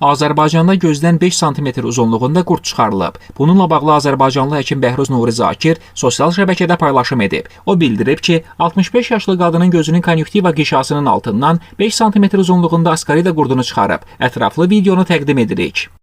Azərbaycanda gözdən 5 sm uzunluğunda qurd çıxarılıb. Bununla bağlı Azərbaycanlı həkim Bəhruz Nuri Zakir sosial şəbəkədə paylaşım edib. O bildirib ki, 65 yaşlı qadının gözünün konjunktiva qişasının altından 5 sm uzunluğunda askarida qurdunu çıxarıb. Ətraflı videonu təqdim edirik.